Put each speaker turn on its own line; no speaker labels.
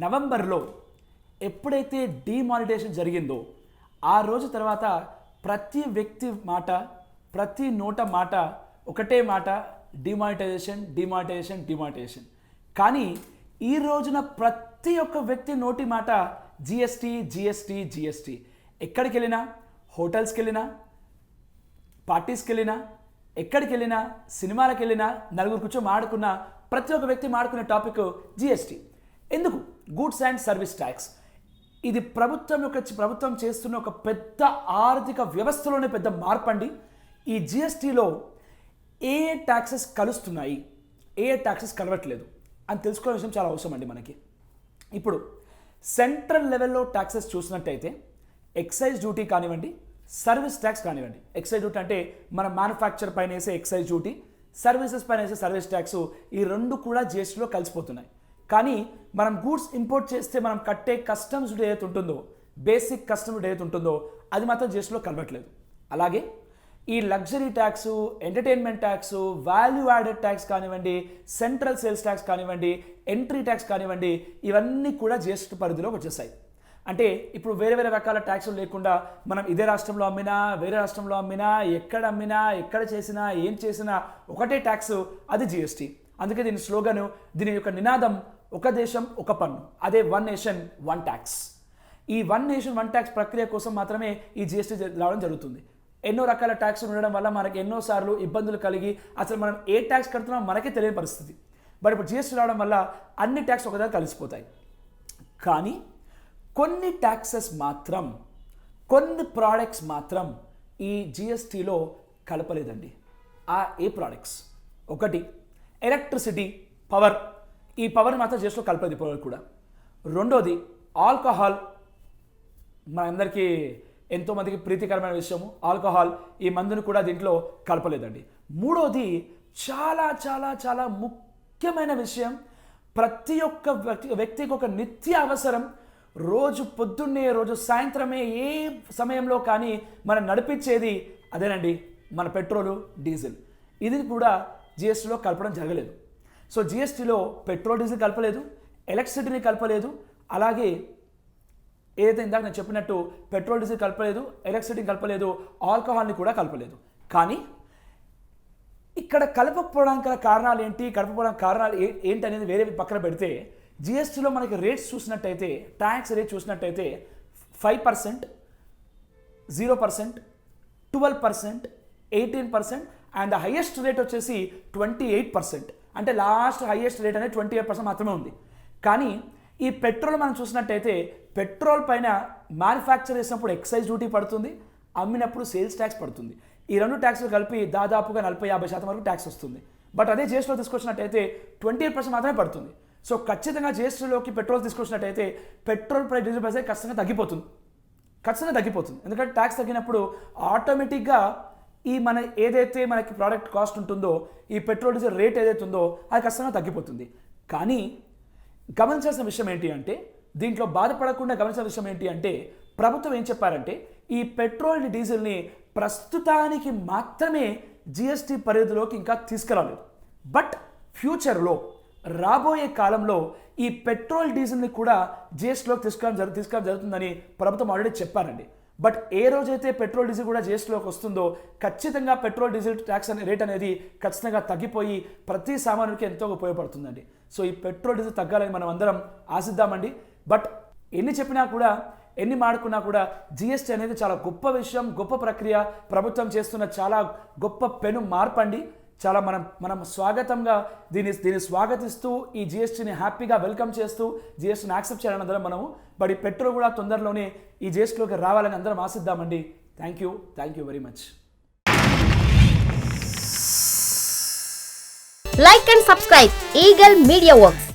నవంబర్లో ఎప్పుడైతే డిమానిటైజేషన్ జరిగిందో ఆ రోజు తర్వాత ప్రతి వ్యక్తి మాట ప్రతి నోట మాట ఒకటే మాట డిమానిటైజేషన్ డిమానిటైజేషన్ డిమానిటైజేషన్. కానీ ఈ రోజున ప్రతి ఒక్క వ్యక్తి నోటి మాట జిఎస్టీ జిఎస్టీ జిఎస్టీ. ఎక్కడికి వెళ్ళినా హోటల్స్కి వెళ్ళినా పార్టీస్కి వెళ్ళినా ఎక్కడికి వెళ్ళినా సినిమాలకు వెళ్ళినా నలుగురు కూర్చో మాడుకున్న ప్రతి ఒక్క వ్యక్తి మాడుకునే టాపిక్ జిఎస్టీ. ఎందుకు? గూడ్స్ అండ్ సర్వీస్ ట్యాక్స్ ఇది ప్రభుత్వం యొక్క ప్రభుత్వం చేస్తున్న ఒక పెద్ద ఆర్థిక వ్యవస్థలోనే పెద్ద మార్పు అండి ఈ జిఎస్టీలో ఏ ఏ ట్యాక్సెస్ కలుస్తున్నాయి? ఏ ఏ ట్యాక్సెస్ కలవట్లేదు? అని తెలుసుకునే విషయం చాలా అవసరం అండి మనకి. ఇప్పుడు సెంట్రల్ లెవెల్లో ట్యాక్సెస్ చూసినట్టయితే ఎక్సైజ్ డ్యూటీ కానివ్వండి సర్వీస్ ట్యాక్స్ కానివ్వండి. ఎక్సైజ్ డ్యూటీ అంటే మన మ్యానుఫ్యాక్చర్ పైన వేసే ఎక్సైజ్ డ్యూటీ సర్వీసెస్ పైన వేసే సర్వీస్ ట్యాక్స్ ఈ రెండు కూడా జిఎస్టీలో కలిసిపోతున్నాయి. కానీ మనం గూడ్స్ ఇంపోర్ట్ చేస్తే మనం కట్టే కస్టమ్స్ ఏదైతే ఉంటుందో బేసిక్ కస్టమ్ ఏదైతే ఉంటుందో అది మాత్రం జీఎస్టీలో కలవట్లేదు అలాగే ఈ luxury tax entertainment tax value added tax కానివ్వండి సెంట్రల్ సేల్స్ ట్యాక్స్ కానివ్వండి ఎంట్రీ ట్యాక్స్ కానివ్వండి ఇవన్నీ కూడా జిఎస్టీ పరిధిలోకి వచ్చేసాయి. అంటే ఇప్పుడు వేరే వేరే రకాల ట్యాక్సులు లేకుండా మనం ఇదే రాష్ట్రంలో అమ్మినా వేరే రాష్ట్రంలో అమ్మినా ఎక్కడ అమ్మినా ఎక్కడ చేసినా ఏం చేసినా ఒకటే ట్యాక్స్ అది జిఎస్టీ. అందుకే దీని స్లోగన్ దీని యొక్క నినాదం ఒక దేశం ఒక పన్ను. అదే వన్ నేషన్ వన్ ట్యాక్స్. ఈ వన్ నేషన్ వన్ ట్యాక్స్ ప్రక్రియ కోసం మాత్రమే ఈ జిఎస్టీ రావడం జరుగుతుంది. ఎన్నో రకాల ట్యాక్స్ ఉండడం వల్ల మనకి ఎన్నోసార్లు ఇబ్బందులు కలిగి అసలు మనం ఏ ట్యాక్స్ కడుతున్నామో మనకే తెలియని పరిస్థితి. బట్ ఇప్పుడు జిఎస్టీ రావడం వల్ల అన్ని ట్యాక్స్ ఒకదారి కలిసిపోతాయి. కానీ కొన్ని ట్యాక్సెస్ మాత్రం కొన్ని ప్రోడక్ట్స్ మాత్రం ఈ జిఎస్టీలో కలపలేదండి. ఆ ఏ ప్రోడక్ట్స్? ఒకటి ఎలక్ట్రిసిటీ పవర్. ఈ పవర్ని మాత్రం చేసుకో కలపలేదు ఇప్పటివరకు కూడా. రెండోది ఆల్కహాల్. మనందరికీ ఎంతోమందికి ప్రీతికరమైన విషయము. ఆల్కహాల్ ఈ మందును కూడా దీంట్లో కలపలేదండి. మూడోది చాలా చాలా చాలా ముఖ్యమైన విషయం. ప్రతి ఒక్క వ్యక్తి వ్యక్తికి ఒక నిత్య అవసరం. రోజు పొద్దున్నే రోజు సాయంత్రమే ఏ సమయంలో కానీ మనం నడిపించేది అదేనండి మన పెట్రోలు డీజిల్. ఇది కూడా జిఎస్టీలో కలపడం జరగలేదు. సో జిఎస్టీలో పెట్రోల్ డీజిల్ కలపలేదు ఎలక్ట్రిసిటీని కలపలేదు అలాగే ఏదైతే ఇందాక నేను చెప్పినట్టు పెట్రోల్ డీజిల్ కలపలేదు ఎలక్ట్రిసిటీ కలపలేదు ఆల్కహాల్ని కూడా కలపలేదు. కానీ ఇక్కడ కలపకపోవడానికి గల కారణాలు ఏంటి కలపకపోవడానికి కారణాలు ఏ ఏంటి అనేది వేరే పక్కన పెడితే జిఎస్టీలో మనకి రేట్స్ చూసినట్టయితే ట్యాక్స్ రేట్ చూసినట్టయితే five percent zero percent twelve percent eighteen percent and highest rate వచ్చేసి ట్వంటీ ఎయిట్ పర్సెంట్. అంటే లాస్ట్ హైయెస్ట్ రేట్ అనేది ట్వంటీ ఎయిట్ పర్సెంట్ మాత్రమే ఉంది. కానీ ఈ పెట్రోల్ మనం చూసినట్టయితే పెట్రోల్ పైన మ్యానుఫ్యాక్చర్ చేసినప్పుడు ఎక్సైజ్ డ్యూటీ పడుతుంది అమ్మినప్పుడు సేల్స్ ట్యాక్స్ పడుతుంది. ఈ రెండు ట్యాక్స్లు కలిపి దాదాపుగా నలభై యాభై శాతం వరకు ట్యాక్స్ వస్తుంది. బట్ అదే జిఎస్టీలో తీసుకొచ్చినట్టయితే ట్వంటీ ఎయిట్ పర్సెంట్ మాత్రమే పడుతుంది. సో ఖచ్చితంగా జిఎస్టీలోకి పెట్రోల్ తీసుకొచ్చినట్టయితే పెట్రోల్ ప్రైస్ డీజిల్ ప్రైస్ ఖచ్చితంగా తగ్గిపోతుంది. ఖచ్చితంగా తగ్గిపోతుంది. ఎందుకంటే ట్యాక్స్ తగ్గినప్పుడు ఆటోమేటిక్గా ఈ మన ఏదైతే మనకి ప్రోడక్ట్ కాస్ట్ ఉంటుందో ఈ పెట్రోల్ డీజిల్ రేట్ ఏదైతే ఉందో అది ఖచ్చితంగా తగ్గిపోతుంది. కానీ గమనించాల్సిన విషయం ఏంటి అంటే దీంట్లో బాధపడకుండా గమనించిన విషయం ఏంటి అంటే ప్రభుత్వం ఏం చెప్పారంటే ఈ పెట్రోల్ డీజిల్ని ప్రస్తుతానికి మాత్రమే జిఎస్టీ పరిధిలోకి ఇంకా తీసుకురాలేదు. బట్ ఫ్యూచర్లో రాబోయే కాలంలో ఈ పెట్రోల్ డీజిల్ని కూడా జిఎస్టీలోకి తీసుకురావడం జరుగు తీసుకురావడం జరుగుతుందని ప్రభుత్వం ఆల్రెడీ చెప్పారండి. బట్ ఏ రోజైతే పెట్రోల్ డీజిల్ కూడా జిఎస్టీలోకి వస్తుందో ఖచ్చితంగా పెట్రోల్ డీజిల్ ట్యాక్స్ అనే రేట్ అనేది ఖచ్చితంగా తగ్గిపోయి ప్రతి సామాన్యుడికి ఎంతో ఉపయోగపడుతుందండి. సో ఈ పెట్రోల్ డీజిల్ తగ్గాలని మనం అందరం ఆశిద్దామండి. బట్ ఎన్ని చెప్పినా కూడా ఎన్ని మాడుకున్నా కూడా జిఎస్టీ అనేది చాలా గొప్ప విషయం గొప్ప ప్రక్రియ. ప్రభుత్వం చేస్తున్న చాలా గొప్ప పెను మార్పండి చాలా మనం మనం స్వాగతంగా దీన్ని దీన్ని స్వాగతిస్తూ ఈ జిఎస్టీని హ్యాపీగా వెల్కమ్ చేస్తూ జిఎస్టీని యాక్సెప్ట్ చేయాలని అందరం మనము బట్ ఈ పెట్రోల్ కూడా తొందరలోనే ఈ జిఎస్టీలోకి రావాలని అందరం ఆశిద్దామండి. Thank you thank you very much
like and subscribe eagle media works